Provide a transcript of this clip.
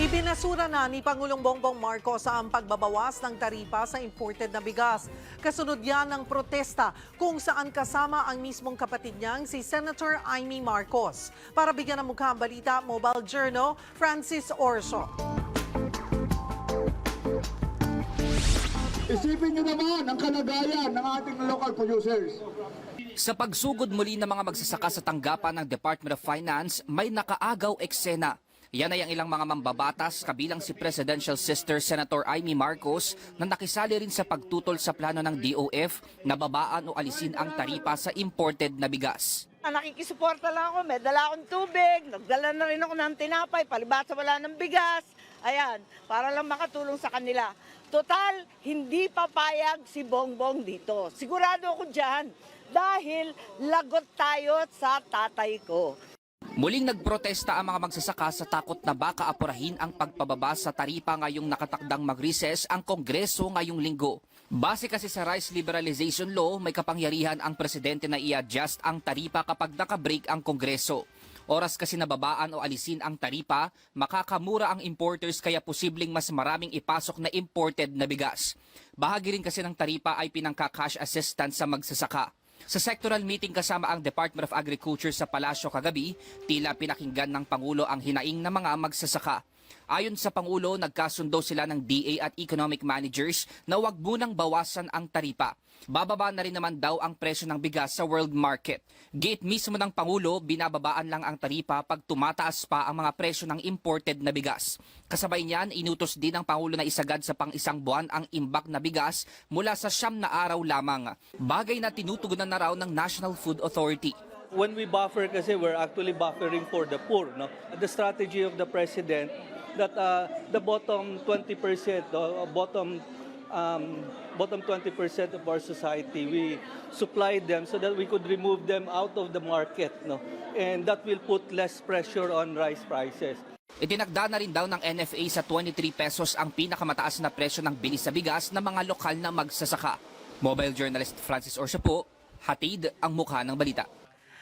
Ibinasura na ni Pangulong Bongbong Marcos ang pagbabawas ng taripa sa imported na bigas. Kasunod yan ng protesta kung saan kasama ang mismong kapatid niyang si Senator Amy Marcos. Para bigyan ng mukha ang balita, Mobile Journal, Francis Orso. Isipin nyo naman ang kalagayan ng ating local producers. Sa pagsugod muli ng mga magsasaka sa tanggapan ng Department of Finance, may nakaagaw eksena. Yan ay ang ilang mga mambabatas kabilang si Presidential Sister Senator Amy Marcos na nakisali rin sa pagtutol sa plano ng DOF na babaan o alisin ang taripa sa imported na bigas. Ah, Nakikisuporta lang ako, may dala akong tubig, nagdala na rin ako ng tinapay, palibasa wala ng bigas. Ayan, para lang makatulong sa kanila. Total, hindi papayag si Bongbong dito. Sigurado ako dyan. Dahil lagot tayo sa tatay ko. Muling nagprotesta ang mga magsasaka sa takot na baka apurahin ang pagpababa sa taripa ngayong nakatakdang mag-recess ang Kongreso ngayong linggo. Base kasi sa Rice Liberalization Law, may kapangyarihan ang presidente na i-adjust ang taripa kapag nakabreak ang Kongreso. Oras kasi nababaan o alisin ang taripa, makakamura ang importers kaya posibleng mas maraming ipasok na imported na bigas. Bahagi rin kasi ng taripa ay pinangka-cash assistance sa magsasaka. Sa sectoral meeting kasama ang Department of Agriculture sa Palasyo kagabi, tila pinakinggan ng Pangulo ang hinaing ng mga magsasaka. Ayon sa Pangulo, nagkasundo sila ng DA at economic managers na wag munang bawasan ang taripa. Bababa na rin naman daw ang presyo ng bigas sa world market. Gate mismo ng Pangulo, binababaan lang ang taripa pag tumataas pa ang mga presyo ng imported na bigas. Kasabay niyan, inutos din ng Pangulo na isagad sa pang isang buwan ang imbak na bigas mula sa siyam na araw lamang. Bagay na tinutugunan na raw ng National Food Authority. when we buffer kasi we're actually buffering for the poor no the strategy of the president that uh, the bottom 20% uh, bottom um, bottom 20% of our society we supply them so that we could remove them out of the market no and that will put less pressure on rice prices Itinagda na rin daw ng NFA sa 23 pesos ang pinakamataas na presyo ng bilis sa bigas ng mga lokal na magsasaka. Mobile journalist Francis Orsa po, hatid ang mukha ng balita.